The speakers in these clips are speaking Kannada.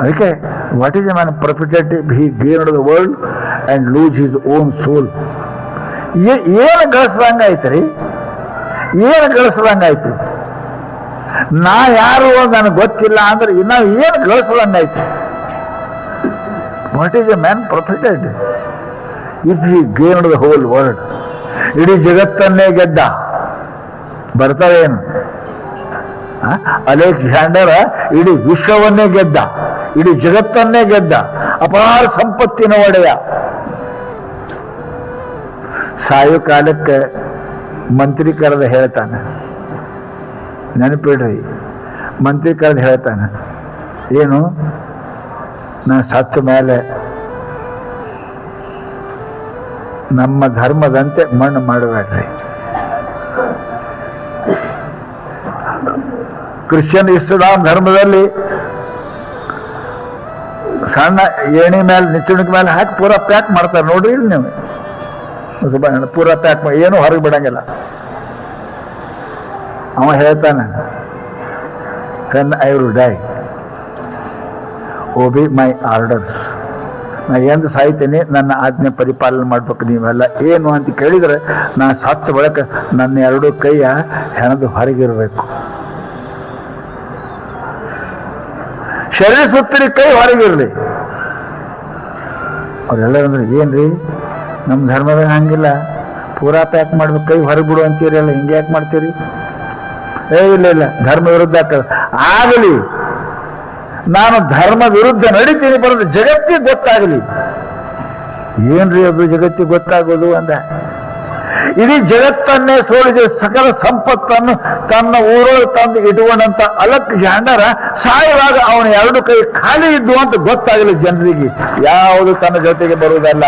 ಅದಕ್ಕೆ what is a man profited he gain the world and lose his own soul ಏನು ಗಳಿಸ್ದಂಗೆ ರೀ ಏನು ಗಳಿಸ್ದಂಗಾಯ್ತು ನಾ ಯಾರು ನನಗೆ ಗೊತ್ತಿಲ್ಲ ಅಂದ್ರೆ ನಾವು ಏನು ಗಳಿಸ್ದಂಗಾಯ್ತು what is a man profited if he gain the whole world ಇಡೀ ಜಗತ್ತನ್ನೇ ಗೆದ್ದ. ಬರ್ತಾವೇನು ಅಲೆಕ್ಸಾಂಡರ್ ಇಡೀ ವಿಶ್ವವನ್ನೇ ಗೆದ್ದ. ಇಡೀ ಜಗತ್ತನ್ನೇ ಗೆದ್ದ. ಅಪಾರ ಸಂಪತ್ತಿನ ಒಡೆಯ. ಸಾಯು ಕಾಲಕ್ಕೆ ಮಂತ್ರಿ ಕರೆದ ಹೇಳ್ತಾನೆ. ನೆನಪಿಡ್ರಿ. ಮಂತ್ರಿ ಕರೆದು ಹೇಳ್ತಾನೆ. ಏನು? ನಾ ಸತ್ತ ಮೇಲೆ ನಮ್ಮ ಧರ್ಮದಂತೆ ಮಣ್ಣು ಮಾಡಬೇಡ್ರಿ. ಕ್ರಿಶ್ಚಿಯನ್ ಇಸ್ಲಾಂ ಧರ್ಮದಲ್ಲಿ ಸಣ್ಣ ಏಣಿ ಮೇಲೆ ನಿಚ್ಚುಣಿಕೆ ಮೇಲೆ ಹಾಕಿ ಪೂರಾ ಪ್ಯಾಕ್ ಮಾಡ್ತಾರೆ. ನೋಡ್ರಿ ಇಲ್ಲಿ ನೀವು. ಪೂರಾ ಪ್ಯಾಕ್ ಏನು ಹೊರಗೆ ಬಿಡಂಗಿಲ್ಲ. ಅವ ಹೇಳ್ತಾನೆ can I will die by my orders ನಾ ಎಂದು ಸಾಯ್ತೇನೆ? ನನ್ನ ಆಜ್ಞೆ ಪರಿಪಾಲನೆ ಮಾಡ್ಬೇಕು ನೀವೆಲ್ಲ. ಏನು ಅಂತ ಕೇಳಿದ್ರೆ ನಾನು ಸತ್ತ ಬಳಕ ನನ್ನ ಎರಡು ಕೈಯ ಹೆಣದು ಹೊರಗಿರಬೇಕು. ಶರೀರ ಸುತ್ತಲಿ ಕೈ ಹೊರಗಿರಲಿ. ಅವ್ರೆಲ್ಲರಂದ್ರೆ ಏನ್ರಿ? ನಮ್ಮ ಧರ್ಮದಾಗ ಹಂಗಿಲ್ಲ. ಪೂರಾ ಪ್ಯಾಕ್ ಮಾಡ್ಬೇಕು ಕೈ ಹೊರಗೆ ಬಿಡು ಅಂತೀರಿ ಎಲ್ಲ, ಹಿಂಗೆ ಯಾಕೆ ಮಾಡ್ತೀರಿ? ಏ, ಇಲ್ಲ ಇಲ್ಲ, ಧರ್ಮ ವಿರುದ್ಧ ಆಗ್ತದೆ. ಆಗಲಿ. ನಾನು ಧರ್ಮ ವಿರುದ್ಧ ನಡೀತೀನಿ, ಬರೋದು ಜಗತ್ತಿಗೆ ಗೊತ್ತಾಗಲಿ. ಏನ್ರಿ ಅದು ಜಗತ್ತಿಗೆ ಗೊತ್ತಾಗೋದು ಅಂದ? ಇಡೀ ಜಗತ್ತನ್ನೇ ಸೋಲಿಸಿ ಸಕಲ ಸಂಪತ್ತನ್ನು ತನ್ನ ಊರಲ್ಲಿ ತಂದು ಇಟ್ಕೊಂಡಂತ ಅಲಕ್ ಜಾಂಡರ ಸಾಯುವಾಗ ಅವನ ಎರಡು ಕೈ ಖಾಲಿ ಇದ್ದು ಅಂತ ಗೊತ್ತಾಗಲಿ ಜನರಿಗೆ. ಯಾವುದು ತನ್ನ ಜೊತೆಗೆ ಬರುವುದಲ್ಲ?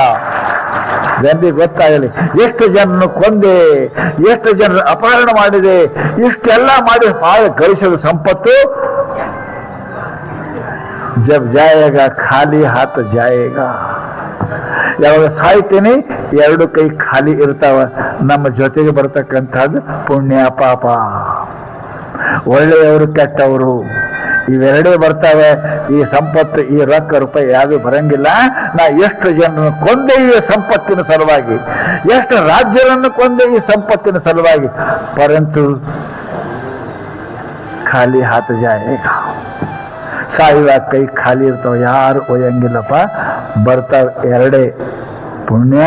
ಜನರಿಗೆ ಗೊತ್ತಾಗಲಿ. ಎಷ್ಟು ಜನರನ್ನು ಕೊಂದೆ, ಎಷ್ಟು ಜನರ ಅಪಹರಣ ಮಾಡಿದೆ, ಇಷ್ಟೆಲ್ಲ ಮಾಡಿ ಹಾಳು ಗಳಿಸಿದ ಸಂಪತ್ತು? ಜಬ್ ಜಾಯೇಗ, ಖಾಲಿ ಹಾತ ಜಾಯೇಗ. ಯಾವಾಗ ಸಾಯ್ತೀನಿ, ಎರಡು ಕೈ ಖಾಲಿ ಇರ್ತಾವ. ನಮ್ಮ ಜೊತೆಗೆ ಬರ್ತಕ್ಕಂಥದ್ದು ಪುಣ್ಯ ಪಾಪ. ಒಳ್ಳೆಯವರು ಕೆಟ್ಟವರು. ಇವೆರಡೇ ಬರ್ತಾವೆ. ಈ ಸಂಪತ್ತು, ಈ ರೊಕ್ಕ ರೂಪಾಯಿ ಯಾವುದು ಬರಂಗಿಲ್ಲ. ನಾ ಎಷ್ಟು ಜನರನ್ನು ಕೊಂದೆ ಈ ಸಂಪತ್ತಿನ ಸಲುವಾಗಿ. ಎಷ್ಟು ರಾಜ್ಯರನ್ನು ಕೊಂದೆ ಈ ಸಂಪತ್ತಿನ ಸಲುವಾಗಿ. ಪರಂತು ಖಾಲಿ ಹಾತ ಜಾಯೇಗ ಸಾಯುವಾಗ ಕೈ ಖಾಲಿ ಇರ್ತಾವ, ಯಾರು ಒಯ್ಯಂಗಿಲ್ಲಪ್ಪ. ಬರ್ತಾವ ಎರಡೇ ಪುಣ್ಯ,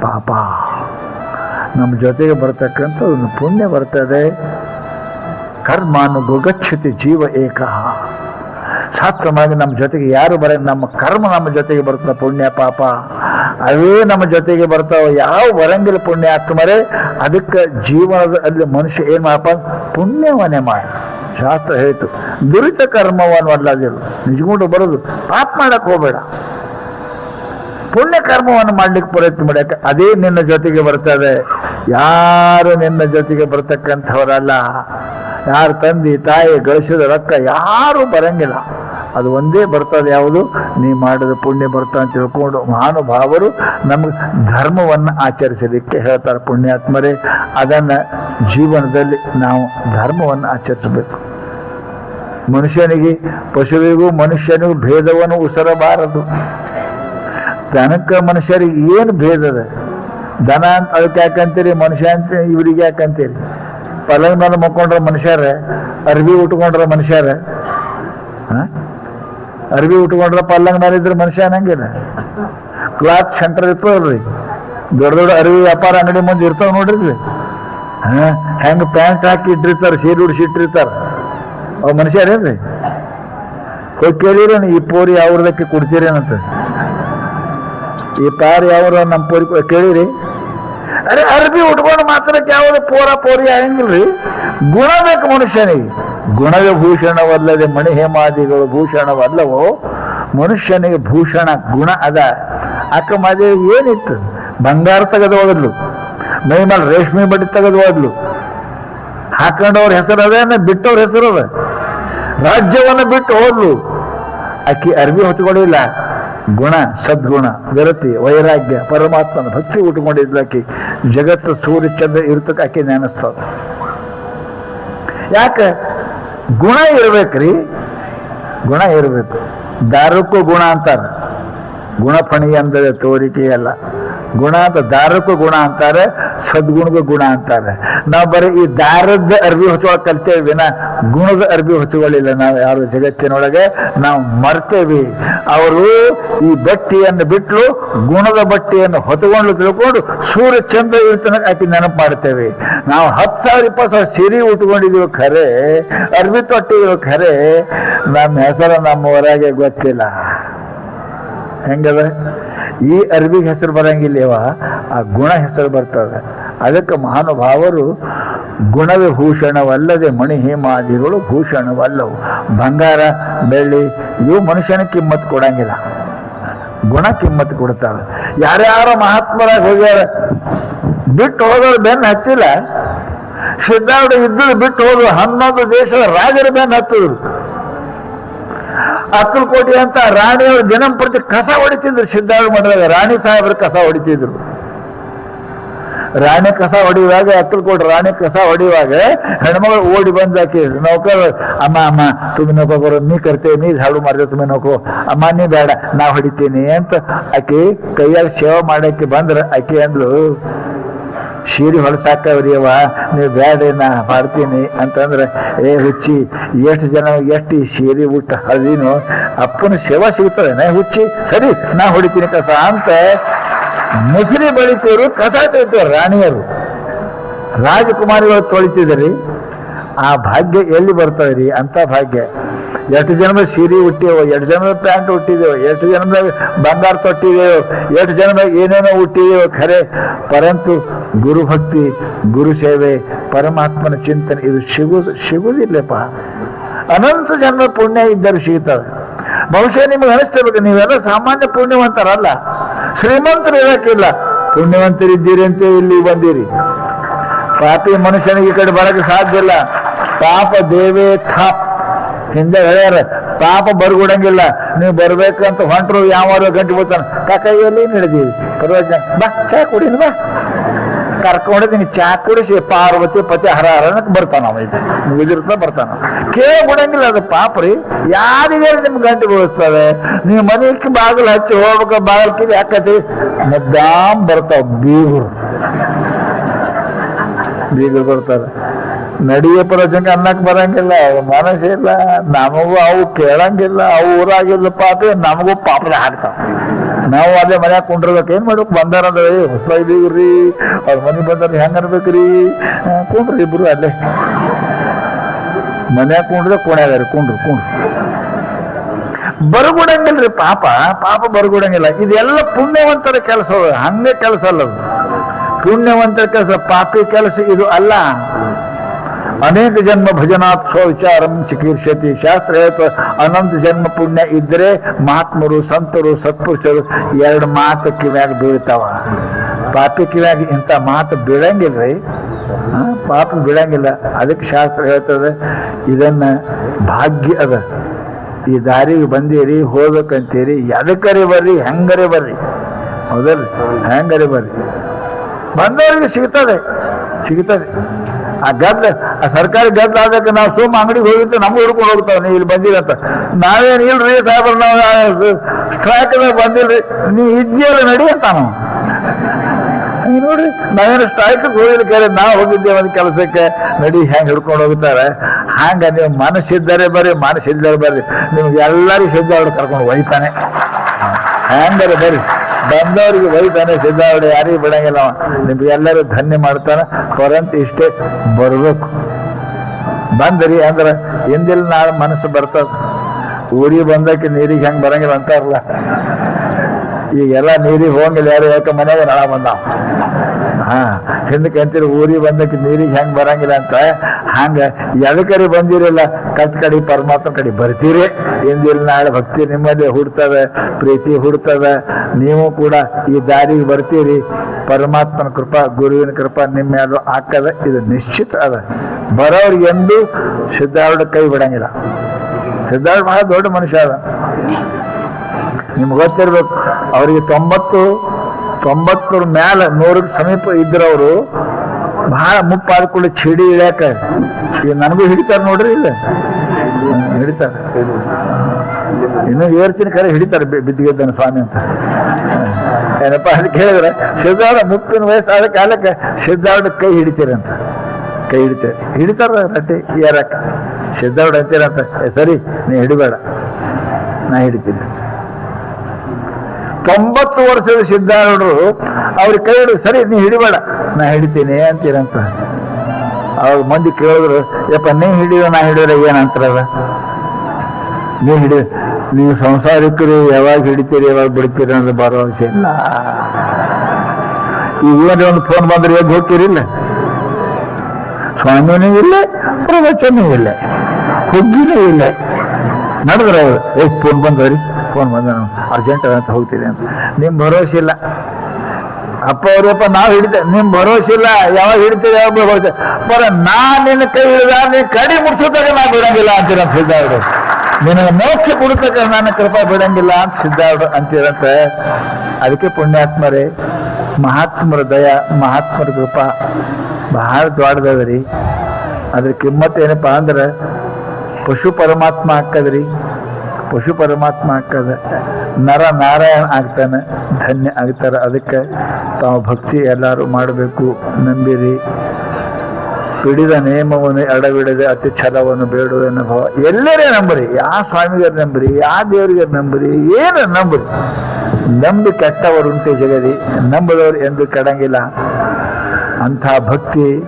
ಪಾಪ. ನಮ್ಮ ಜೊತೆಗೆ ಬರ್ತಕ್ಕಂಥ ಒಂದು ಪುಣ್ಯ ಬರ್ತದೆ. ಕರ್ಮಾನು ಗುಗಚ್ಛತಿ ಜೀವ ಏಕ. ಸಾತ್ವವಾಗಿ ನಮ್ಮ ಜೊತೆಗೆ ಯಾರು ಬರ, ನಮ್ಮ ಕರ್ಮ ನಮ್ಮ ಜೊತೆಗೆ ಬರ್ತದೆ, ಪುಣ್ಯ, ಪಾಪ. ಅವೇ ನಮ್ಮ ಜೊತೆಗೆ ಬರ್ತಾವ, ಯಾವ ಬರಂಗಿಲ್ಲ ಪುಣ್ಯ ಆತ್ಮರೇ ಅದಕ್ಕೆ ಜೀವನದಲ್ಲಿ ಮನುಷ್ಯ ಏನು ಮಾಡಪ್ಪ? ಪುಣ್ಯವನ್ನೇ ಮಾಡಿ. ಶಾಸ್ತ್ರ ಹೇಳ್ತು. ದುರಿತ ಕರ್ಮವನ್ನು ಮಾಡಲಾಗಿರು ನಿಜಗೊಂಡು ಬರೋದು ಪಾಪ ಮಾಡಕ್ಕೆ ಹೋಗ್ಬೇಡ. ಪುಣ್ಯ ಕರ್ಮವನ್ನು ಮಾಡಲಿಕ್ಕೆ ಪ್ರಯತ್ನ ಮಾಡಕ್ಕೆ ಅದೇ ನಿನ್ನ ಜೊತೆಗೆ ಬರ್ತದೆ. ಯಾರು ನಿನ್ನ ಜೊತೆಗೆ ಬರ್ತಕ್ಕಂಥವರಲ್ಲ. ಯಾರು ತಂದೆ, ತಾಯಿ, ಗಳಿಸಿದ ರೊಕ್ಕ ಯಾರು ಬರಂಗಿಲ್ಲ. ಅದು ಒಂದೇ ಬರ್ತದೆ ಯಾವುದು? ನೀ ಮಾಡಿದ ಪುಣ್ಯ ಬರ್ತಾ ಅಂತ ತಿಳ್ಕೊಂಡು ಮಹಾನುಭಾವರು ನಮ್ಗೆ ಧರ್ಮವನ್ನು ಆಚರಿಸಲಿಕ್ಕೆ ಹೇಳ್ತಾರೆ ಪುಣ್ಯಾತ್ಮರೇ, ಅದನ್ನು ಜೀವನದಲ್ಲಿ ನಾವು ಧರ್ಮವನ್ನು ಆಚರಿಸಬೇಕು. ಮನುಷ್ಯನಿಗೆ, ಪಶುವಿಗೂ, ಮನುಷ್ಯನಿಗೂ ಭೇದವನ್ನು ಉಸರಬಾರದು. ದನಕ್ಕೆ ಮನುಷ್ಯರಿಗೆ ಏನು ಭೇದದ ದನ ಅಂತ ಅದಕ್ಕೆ ಯಾಕಂತೀರಿ? ಮನುಷ್ಯ ಅಂತ ಇವರಿಗೆ ಯಾಕಂತೀರಿ? ಪಲಂಗ ಮೇಲೆ ಮಕ್ಕೊಂಡ್ರ ಮನುಷ್ಯರ ಅರ್ಬಿ ಉಟ್ಕೊಂಡ್ರ ಮನುಷ್ಯರ? ಅರ್ಬಿ ಉಟ್ಕೊಂಡ್ರ ಪಲ್ಲಂಗ ಇದ್ರೆ ಮನುಷ್ಯ ಅನ್ನಂಗಿಲ್ಲ. ಕ್ಲಾತ್ ಸೆಂಟರ್ ಇತ್ತು ಅಲ್ರಿ ದೊಡ್ಡ ದೊಡ್ಡ ಅರಿವಿ ವ್ಯಾಪಾರ ಅಂಗಡಿ ಮುಂದೆ ಇರ್ತಾವ ನೋಡ್ರಿ. ಹಾ, ಹೆಂಗ್ ಪ್ಯಾಂಟ್ ಹಾಕಿ ಇಟ್ಟಿರ್ತಾರೆ ಸೀರೆ ಉಡಿಸಿ ಇಟ್ಟಿರ್ತಾರ. ಅವ್ ಮನುಷ್ಯರೇನ್ರಿ ಹೋಗಿ ಕೇಳಿರೇನು ಈ ಪೋರಿ ಯಾವ್ರದಕ್ಕೆ ಕೊಡ್ತೀರೇನಂತ ಈ ಪಾರ್ ಯಾವ್ರ ನಮ್ಮ ಪೋರಿ ಕೇಳಿರಿ. ಅರೆ ಅರ್ಬಿ ಉಟ್ಕೊಂಡು ಮಾತ್ರಕ್ಕೆ ಯಾವ್ದು ಪೋರ ಪೋರಿ ಆಗಂಗಿಲ್ರಿ. ಗುಣ ಬೇಕು ಮನುಷ್ಯನಿಗೆ. ಗುಣವೇ ಭೂಷಣವಲ್ಲದೆ ಮಣಿಹೇಮಾದಿಗಳು ಭೂಷಣವಲ್ಲವೋ, ಮನುಷ್ಯನಿಗೆ ಭೂಷಣ ಗುಣ ಅದ. ಅಕ್ಕ ಮಾದಿ ಏನಿತ್ತು? ಬಂಗಾರ ತೆಗೆದು ಹೋದ್ಲು. ಮೈಮೇಲೆ ರೇಷ್ಮೆ ಬಡ್ಡಿ ತೆಗೆದು ಹೋದ್ಲು. ಹಾಕೊಂಡವ್ರ ಹೆಸರು ಅದೇನ ಬಿಟ್ಟವ್ರ ಹೆಸರು ಅದ? ರಾಜ್ಯವನ್ನ ಬಿಟ್ಟು ಹೋದ್ಲು. ಅಕ್ಕಿ ಅರ್ಬಿ ಹೊತ್ಕೊಂಡಿಲ್ಲ. ಗುಣ, ಸದ್ಗುಣ, ವಿರತಿ, ವೈರಾಗ್ಯ, ಪರಮಾತ್ಮನ ಭಕ್ತಿ ಉಟ್ಕೊಂಡಿದ್ಲು ಆಕಿ ಜಗತ್ತು ಸೂರ್ಯ ಚಂದ್ರ ಇರ್ತಕ್ಕ ಆಕೆ ನೆನೆಸ್ತದ ಯಾಕೆ? ಗುಣ ಇರ್ಬೇಕ್ರಿ ಗುಣ ಇರಬೇಕು. ದಾರಕ್ಕೂ ಗುಣ ಅಂತಾರೆ. ಗುಣಪಣಿ ಅಂದರೆ ತೋರಿಕೆ ಅಲ್ಲ ಗುಣ ಅಂತ ದಾರಕ್ಕೂ ಗುಣ ಅಂತಾರೆ ಸದ್ಗುಣಗೂ ಗುಣ ಅಂತಾರೆ. ನಾವು ಬರೀ ಈ ದಾರದ ಅರ್ಬಿ ಹೊಚ್ಕೊಳಕ್ ಕಲ್ತೇವೆ ವಿನ ಗುಣದ ಅರ್ಬಿ ಹೊತ್ತುಗಳಿಲ್ಲ ನಾವು ಯಾರು ಜಗತ್ತಿನೊಳಗೆ, ನಾವು ಮರ್ತೇವಿ. ಅವರು ಈ ಬಟ್ಟೆಯನ್ನು ಬಿಟ್ಟು ಗುಣದ ಬಟ್ಟೆಯನ್ನು ಹೊತ್ತುಕೊಂಡು ತಿಳ್ಕೊಂಡು ಸೂರ್ಯ ಚಂದ್ರ ಇರ್ತನ ಆಕೆ ನೆನಪು ಮಾಡ್ತೇವೆ. ನಾವು ಹತ್ತು ಸಾವಿರ, ಇಪ್ಪತ್ತು ಸಾವಿರ ಸಿರಿ ಉಟ್ಕೊಂಡಿದೀವಿ ಖರೆ ಅರ್ಬಿ ತೊಟ್ಟಿದೀವಿ ಖರೆ, ನಮ್ಮ ಹೆಸರು ನಮ್ಮ ಹೊರಗೆ ಗೊತ್ತಿಲ್ಲ. ಹೆಂಗದ? ಈ ಅರ್ಬಿಗೆ ಹೆಸರು ಬರಂಗಿಲ್ಲವ, ಆ ಗುಣ ಹೆಸರು ಬರ್ತದೆ. ಅದಕ್ಕೆ ಮಹಾನುಭಾವರು ಗುಣವಿಭೂಷಣವಲ್ಲದೆ ಮಣಿ ಹೇಮಾದಿಗಳು ಭೂಷಣವಲ್ಲವು. ಬಂಗಾರ, ಬೆಳ್ಳಿ, ಇವು ಮನುಷ್ಯನ ಕಿಮ್ಮತ್ತು ಕೊಡಂಗಿಲ್ಲ. ಗುಣ ಕಿಮ್ಮತ್ತು ಕೊಡ್ತಾವೆ. ಯಾರ್ಯಾರ ಮಹಾತ್ಮರಾಗಿ ಹೋಗ್ಯಾರ, ಬಿಟ್ಟು ಹೋದ್ರೆ ಬೆನ್ನು ಹತ್ತಿಲ್ಲ ಸಿದ್ಧಾರ್ಥ ಇದ್ದರು ಬಿಟ್ಟು ಹೋದ್ರು, ಹನ್ನೊಂದು ದೇಶದ ರಾಜರ ಬೆನ್ನು ಹತ್ತಿದ್ರು. ಅಕ್ಕಲಕೋಟೆ ಅಂತ ರಾಣಿಯವರು ದಿನಂಪ್ರತಿ ಕಸ ಹೊಡಿತಿದ್ರು ಸಿದ್ಧಾರ್ಥ ಮಠದಾಗ ರಾಣಿ ಸಾಹೇಬರು ಕಸ ಹೊಡಿತಿದ್ರು. ರಾಣಿ ಕಸ ಹೊಡೆಯುವಾಗ ಅಕ್ಕಲಕೋಟೆ ರಾಣಿ ಕಸ ಹೊಡೆಯುವಾಗ ಹೆಣ್ಮಗಳು ಓಡಿ ಬಂದು ಆಕಿ ನೌಕರ್, ಅಮ್ಮ ಅಮ್ಮ, ತುಂಬಿ ನೌಕ ಬರೋ, ನೀ ಕರ್ತೇವೆ ನೀ ಹಾಳು ಮಾಡಿದ್ರೆ ತುಂಬಿ ನೌಕೋ ಅಮ್ಮ, ನೀ ಬೇಡ, ನಾ ಹೊಡಿತೀನಿ ಅಂತ ಆಕಿ ಕೈಯಾಗ ಸೇವೆ ಮಾಡಕ್ಕೆ ಬಂದ್ರ ಆಕಿ ಅಂದ್ಲು ಶೀರಿ ಹೊಲಸಾಕವ್ರಿಯವ ನೀವು ಬೇಡ ನಾ ಮಾಡ್ತೀನಿ ಅಂತಂದ್ರೆ, ಏ ಹುಚ್ಚಿ, ಎಷ್ಟು ಜನ ಎಷ್ಟು ಈ ಸೀರೆ ಉಟ್ಟ ಹಳದಿನೋ, ಅಪ್ಪನ ಸೇವಾ ಸಿಗ್ತದೆ. ನಾ ಹುಚ್ಚಿ, ಸರಿ, ನಾ ಹೊಡಿತೀನಿ ಕಸ ಅಂತ ಮುಸಿರಿ ಬಳಿತವರು ಕಸ ತೆಗಿತವ್ರು ರಾಣಿಯರು. ರಾಜಕುಮಾರಿಗಳು ತೊಳಿತಿದ್ರಿ. ಆ ಭಾಗ್ಯ ಎಲ್ಲಿ ಬರ್ತದೆ ರೀ ಅಂತ ಭಾಗ್ಯ. ಎಷ್ಟು ಜನ್ಮ ಸೀರೆ ಹುಟ್ಟಿದೆವು ಎಷ್ಟು ಜನ್ಮದ ಪ್ಯಾಂಟ್ ಹುಟ್ಟಿದೆವು ಎಷ್ಟು ಜನ್ಮದಾಗ ಬಂಗಾರ ತೊಟ್ಟಿದೆವು ಎಷ್ಟು ಜನ್ಮದಾಗ ಏನೇನೋ ಹುಟ್ಟಿದೆವು ಖರೆ. ಪರಂತು ಗುರುಭಕ್ತಿ ಗುರು ಸೇವೆ, ಪರಮಾತ್ಮನ ಚಿಂತನೆ, ಇದು ಸಿಗುದು ಸಿಗುದಿಲ್ಲಪ್ಪ ಅನಂತ ಜನ್ಮ ಪುಣ್ಯ ಇದ್ದರೂ ಸಿಗುತ್ತದೆ ಬಹುಶಃ ನಿಮಗೆ ಅನಿಸ್ತಿರ್ಬೇಕು, ನೀವೆಲ್ಲ ಸಾಮಾನ್ಯ ಪುಣ್ಯವಂತರಲ್ಲ. ಶ್ರೀಮಂತರು ಇರಕ್ಕಿಲ್ಲ ಪುಣ್ಯವಂತರಿದ್ದೀರಿ ಅಂತ ಇಲ್ಲಿ ಬಂದಿರಿ. ಪಾಪಿ ಮನುಷ್ಯನಿಗೆ ಈ ಕಡೆ ಬರಕ್ಕೆ ಸಾಧ್ಯ ಇಲ್ಲ. ಪಾಪ ದೇವೇ ಥಾಪ್. ಹಿಂದೆ ಹೇಳ್ಯಾರ, ಪಾಪ ಬರ್ಗುಡಂಗಿಲ್ಲ. ನೀವು ಬರ್ಬೇಕಂತ ಹೊಂಟ್ರು ಯಾವ ಗಂಟೆ ಬರ್ತಾನೆ ಕಾಕ ಎಲ್ಲಿ ನಡೆದೀವಿ ಪರವಾಗಿ ಬಾ, ಚಾ ಕುಡಿನ ಬಾ. ಕರ್ಕೊಂಡಿದ್ದೀನಿ ಚಾ ಕುಡಿಸಿ, ಪಾರ್ವತಿ, ಪತಿ, ಹರ ಹರಣಕ್ಕೆ ಬರ್ತಾನ ಅವ ಇದು ಬರ್ತಾನ. ಕೇಳ ಬಿಡಂಗಿಲ್ಲ ಅದು ಪಾಪ ರೀ. ಯಾರಿಗೆ ನಿಮ್ ಗಂಟೆ ಬೀಳಿಸ್ತದೆ? ನೀವು ಮನೆಗೆ ಬಾಗಿಲು ಹಚ್ಚಿ ಹೋಗ್ಬೇಕು, ಬಾಗಿಲು ಕಿರಿ ಹಾಕತಿ ಮುದ್ದಾಮ್ ಬರ್ತಾವ ಬೀಗರು. ಬೀಗರು ಬರ್ತಾರೆ ನಡಿಯ ಪ್ರಜೆಗೆ ಅನ್ನಕ್ ಬರಂಗಿಲ್ಲ ಮನಸ್ಸೇ ಇಲ್ಲ, ನಮಗೂ ಅವು ಕೇಳಂಗಿಲ್ಲ, ಅವು ಊರಾಗಿಲ್ಲ ಪಾಪ, ನಮಗೂ ಪಾಪದ ಹಾಕ್ತಾವ ನಾವು ಅದೇ ಮನ್ಯಾಗ ಕುಂಡ್ರಬೇಕು, ಏನ್ ಮಾಡ್ಬೇಕು? ಬಂದಾರ ಅಂದ್ರೆ ಹೊಸ ಇದೀವ್ರಿ ಅವ್ರ ಮನೆ ಬಂದಾರ, ಹೆಂಗ್ ಕುಂಡ್ರಿ ಇಬ್ರು ಅಲ್ಲೇ. ಮನ್ಯಾಗ ಕುಂಡ್ರೆ ಕೋಣ್ಯಾಗಾರಿ ಕುಂಡ್ರು ಕುಂಡ್ರು. ಬರ್ಗುಡಂಗಿಲ್ರಿ ಪಾಪ ಪಾಪ ಬರ್ಗುಡಂಗಿಲ್ಲ. ಇದೆಲ್ಲ ಪುಣ್ಯವಂತರ ಕೆಲಸ ಹಂಗೆ ಕೆಲಸ ಅಲ್ಲ ಅದು ಪುಣ್ಯವಂತರ ಕೆಲಸ, ಪಾಪಿ ಕೆಲಸ ಇದು ಅಲ್ಲ. ಅನೇಕ ಜನ್ಮ ಭಜನಾತ್ ಸ್ವ ವಿಚಾರಂ ಚಿಕೀರ್ಷತಿ. ಶಾಸ್ತ್ರ ಹೇಳ್ತಾ ಅನಂತ ಜನ್ಮ ಪುಣ್ಯ ಇದ್ರೆ ಮಹಾತ್ಮರು, ಸಂತರು, ಸತ್ಪುರುಷರು ಎರಡು ಮಾತು ಕಿವ್ಯಾಗ ಬೀಳ್ತಾವ. ಪಾಪಿ ಕಿವ್ಯಾಗ ಇಂಥ ಮಾತು ಬೀಳಂಗಿಲ್ರಿ. ಪಾಪ ಬೀಳಂಗಿಲ್ಲ. ಅದಕ್ಕೆ ಶಾಸ್ತ್ರ ಹೇಳ್ತದೆ, ಇದನ್ನ ಭಾಗ್ಯ ಅದ. ಈ ದಾರಿಗೆ ಬಂದಿರಿ, ಹೋಗ್ಬೇಕಂತೀರಿ ಎದಕ್ಕರೆ ಬರ್ರಿ, ಹೆಂಗರೆ ಬರ್ರಿ. ಹೌದಲ್ರಿ? ಹೆಂಗರೆ ಬರ್ರಿ? ಬಂದವರಿಗೆ ಸಿಗ್ತದೆ. ಸಿಗ್ತದೆ. ಆ ಗದ್ದ ಆ ಸರ್ಕಾರಿ ಗದ್ದ ಆದಕ್ಕೆ ನಾವು ಸುಮ್ಮ ಅಂಗಡಿಗೆ ಹೋಗಿದ್ದು ನಮ್ಗೆ ಹುಡ್ಕೊಂಡು ಹೋಗ್ತಾವ, ನೀವು ಇಲ್ಲಿ ಬಂದಿರಂತ ನಾವೇನು ಇಲ್ರಿ ಸಾಹೇಬ್ರ, ನಾವು ಸ್ಟ್ರೈಕ್ದಾಗ ಬಂದಿಲ್ರಿ. ನೀ ಇದೆಯಲ್ಲ ನಡಿ ಅಂತ ನಾವು. ನೋಡ್ರಿ, ನಾವೇನು ಸ್ಟ್ರೈಕ್ ಹೋಗಿಲ್ಲ ನಾವು ಹೋಗಿದ್ದೇವೆ ಒಂದು ಕೆಲಸಕ್ಕೆ. ನಡಿ ಹ್ಯಾಂಗೆ ಹಿಡ್ಕೊಂಡು ಹೋಗ್ತಾರೆ. ಹಂಗ ನೀವು ಮನಸ್ಸಿದ್ದರೆ ಬರ್ರಿ ಮನಸ್ಸಿದ್ದರೆ ಬರ್ರಿ. ನಿಮ್ಗೆ ಎಲ್ಲರಿಗೂ ಸಿದ್ಧಾವಡು ಕರ್ಕೊಂಡು ಒಯ್ತಾನೆ ಹೆಂಗಾರೆ ಬರ್ರಿ. ಬಂದವರಿಗೆ ಒಯ್ತಾನೆ ಸಿದ್ಧಾವಡೆ ಯಾರಿಗೂ ಬಿಡಂಗಿಲ್ಲ ಅವ. ನಿಮ್ಗೆ ಎಲ್ಲರೂ ಧನ್ಯ ಮಾಡ್ತಾನೆ. ಕೊರಂತ ಇಷ್ಟೇ ಬರ್ಬೇಕು. ಬಂದ್ರಿ ಅಂದ್ರ ಹಿಂದಿಲ್ ನಾಳೆ ಮನಸ್ಸು ಬರ್ತದ. ಊರಿಗೆ ಬಂದಕ್ಕೆ ನೀರಿಗೆ ಹೆಂಗ್ ಬರಂಗಿಲ್ಲ ಅಂತಾರಲ್ಲ. ಈಗೆಲ್ಲ ನೀರಿಗೆ ಹೋಗಿಲ್ಲ ಯಾರು ಯಾಕೆ ಮನೆಗೆ ನಾಳೆ ಬಂದ. ಹಾ ಹಿಂದಕ್ಕೆ ಅಂತೀರಿ ಊರಿಗೆ ಬಂದಕ್ಕೆ ನೀರಿಗೆ ಹೆಂಗ್ ಬರಂಗಿಲ್ಲ ಅಂತ ಹಂಗ ಎದಕರಿ ಬಂದಿರಲ್ಲ ಕಟ್ ಕಡೆ, ಪರಮಾತ್ಮ ಕಡೆ ಬರ್ತೀರಿ. ಎಂದಿಲ್ಲ ನಾಳೆ ಭಕ್ತಿ ನಿಮ್ಮಲ್ಲಿ ಹುಡ್ತದ, ಪ್ರೀತಿ ಹುಡ್ತದ. ನೀವು ಕೂಡ ಈ ದಾರಿಗೆ ಬರ್ತೀರಿ. ಪರಮಾತ್ಮನ ಕೃಪಾ, ಗುರುವಿನ ಕೃಪಾ ನಿಮ್ಮ ಯಾರು ಹಾಕದ ಇದು ನಿಶ್ಚಿತ ಅದ. ಬರೋರು ಎಂದು ಸಿದ್ಧಾರ್ಥ ಕೈ ಬಿಡಂಗಿಲ್ಲ. ಸಿದ್ಧಾರ್ಥ ಬಹಳ ದೊಡ್ಡ ಮನುಷ್ಯ ಅದ. ನಿಮ್ಗೆ ಗೊತ್ತಿರ್ಬೇಕು, ಅವರಿಗೆ ತೊಂಬತ್ತು ತೊಂಬತ್ತರ ಮ್ಯಾಲ ನೂರಕ್ಕೆ ಸಮೀಪ ಇದ್ರವರು ಬಹಳ ಮುಪ್ಪಾದ ಕೂಡ ಚಿಡಿ ಇಳ್ಯಾಕ ನನಗೂ ಹಿಡಿತಾರೆ ನೋಡ್ರಿ ಇಲ್ಲ ಹಿಡಿತಾರೆ. ಇನ್ನು ಏರ್ತಿನ ಕರೆ ಹಿಡಿತಾರೆ ಬಿದ್ದಿಗೆದ್ದನ ಸ್ವಾಮಿ ಅಂತ. ಏನಪ್ಪ ಅಂತ ಕೇಳಿದ್ರೆ ಸಿದ್ಧಾರ್ಥ ಮುಪ್ಪಿನ ವಯಸ್ಸಾದ ಕಾಲಕ್ಕೆ ಸಿದ್ಧಾರ್ಥ ಕೈ ಹಿಡಿತೀರಂತ ಕೈ ಹಿಡಿತೇವೆ. ಹಿಡಿತಾರ ರಟ್ಟಿ ಏರಕ್ಕೆ ಸಿದ್ಧಾರ್ಥ ಅಂತೀರಂತ "ಏ, ಸರಿ ನೀ ಹಿಡಿಬೇಡ. ನಾ ಹಿಡಿತೀನಿ. ತೊಂಬತ್ತು ವರ್ಷದ ಸಿದ್ಧಾರೂಢರು ಅವ್ರ ಕೈ ಸರಿ, ನೀ ಹಿಡಿಬೇಡ, ನಾ ಹಿಡಿತೀನಿ, ಅಂತೀರಂತ. ಅವಾಗ ಮಂದಿ ಕೇಳಿದ್ರು, ಯಪ್ಪ, ನೀ ಹಿಡಿಯೋ, ನಾ ಹಿಡಿದ್ರೆ ಏನಂತಾರದ ನೀ ಹಿಡಿ ನೀವು ಸಂಸಾರಿಕರು ಯಾವಾಗ ಹಿಡಿತೀರಿ, ಯಾವಾಗ ಬಿಡ್ತೀರಿ ಅನ್ನೋದು ಭರವಸೆ ಇಲ್ಲ. ಈಗ ಏನ್ರಿ ಒಂದು ಫೋನ್ ಬಂದ್ರೆ ಎದ್ದು ಹೋಗ್ತೀರಿಲ್ಲ ಸ್ವಾಮಿನೂ ಇಲ್ಲ, ಪ್ರವಚನೂ ಇಲ್ಲ ಹುಗ್ಗಿನೂ ಇಲ್ಲ. ನಡೆದ್ರೆ ಅವರು. ಏ ಫೋನ್ ಬಂದವ್ರಿ. ಫೋನ್ ಬಂದ ಅರ್ಜೆಂಟ್ ಅಂತ ಹೋಗ್ತೀನಿ ಅಂತ. ನಿಮ್ಮ ಭರವಸೆ ಇಲ್ಲ. ಅಪ್ಪ ಅವ್ರಪ್ಪ ನಾವು ಹಿಡಿತ, ನಿಮ್ ಭರವಸೆ ಇಲ್ಲ. ಯಾವಾಗ ಹಿಡಿತೀರಿ, ಯಾವಾಗ ಹೋಗ್ತೇವೆ ಬರ ನಾ ನಿನ್ನ ಕೈ ಹಿಡಿದ, ನೀನ್ ಕಡಿ ಮುಡ್ಸೋದಾಗ ನಾ ಬಿಡಂಗಿಲ್ಲ ಅಂತೀರ ಅಂತ ಸಿದ್ಧಾರ್ಡು ನಿನಗೆ ಮೋಕ್ಷ ಕೊಡ್ತಕ್ಕ ನನ್ನ ಕೃಪಾ ಬಿಡಂಗಿಲ್ಲ ಅಂತ ಸಿದ್ಧಾರ್ಡು ಅಂತೀರಂತ ಅದಕ್ಕೆ ಪುಣ್ಯಾತ್ಮರೇ, ಮಹಾತ್ಮರ ದಯ, ಮಹಾತ್ಮರ ಕೃಪಾ ಬಹಳ ರೀ ಅದ್ರ ಕಿಮ್ಮತ್ ಏನಪ್ಪಾ ಅಂದ್ರೆ ಪಶು ಪರಮಾತ್ಮ ಹಾಕದ್ರಿ. ಪಶು ಪರಮಾತ್ಮ ಹಾಕದ. ನರ ನಾರಾಯಣ ಆಗ್ತಾನೆ. ಧನ್ಯ ಆಗ್ತಾರೆ. ಅದಕ್ಕೆ ತಾವು ಭಕ್ತಿ ಎಲ್ಲರೂ ಮಾಡಬೇಕು. ನಂಬಿರಿ. ಬಿಡಿದ ನಿಯಮವನ್ನು ಎಡಬಿಡದೆ ಅತಿ ಛಲವನ್ನು ಬೇಡುವ ಭಾವ. ಎಲ್ಲರೇ ನಂಬರಿ. ಯಾವ ಸ್ವಾಮಿಗಾರ ನಂಬರಿ ಯಾವ ದೇವರಿಗೆ ನಂಬರಿ, ಏನು ನಂಬರಿ. ನಂಬಿ ಕೆಟ್ಟವರುಂಟೆ ಜಗದಿ. ನಂಬದವರು ಎಂದು ಕೆಡಂಗಿಲ್ಲ. ಅಂಥ ಭಕ್ತಿ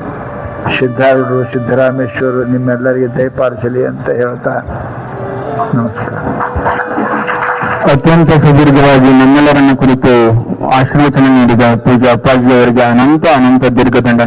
ಸಿದ್ಧಾರೂಢರು ಸಿದ್ಧರಾಮೇಶ್ವರರು ನಿಮ್ಮೆಲ್ಲರಿಗೆ ದಯಪಾಲಿಸಲಿ ಅಂತ ಹೇಳ್ತಾ ನಮಸ್ಕಾರ. ಅತ್ಯಂತ ಸುದೀರ್ಘವಾಗಿ ನಮ್ಮೆಲ್ಲರನ್ನ ಕುರಿತು ಆಶೀರ್ವಚನ ನೀಡಿದ ಪೂಜಾ ಅಪ್ಪಾಜಿಯವರಿಗೆ ಅನಂತ ಅನಂತ ದೀರ್ಘದಂಡ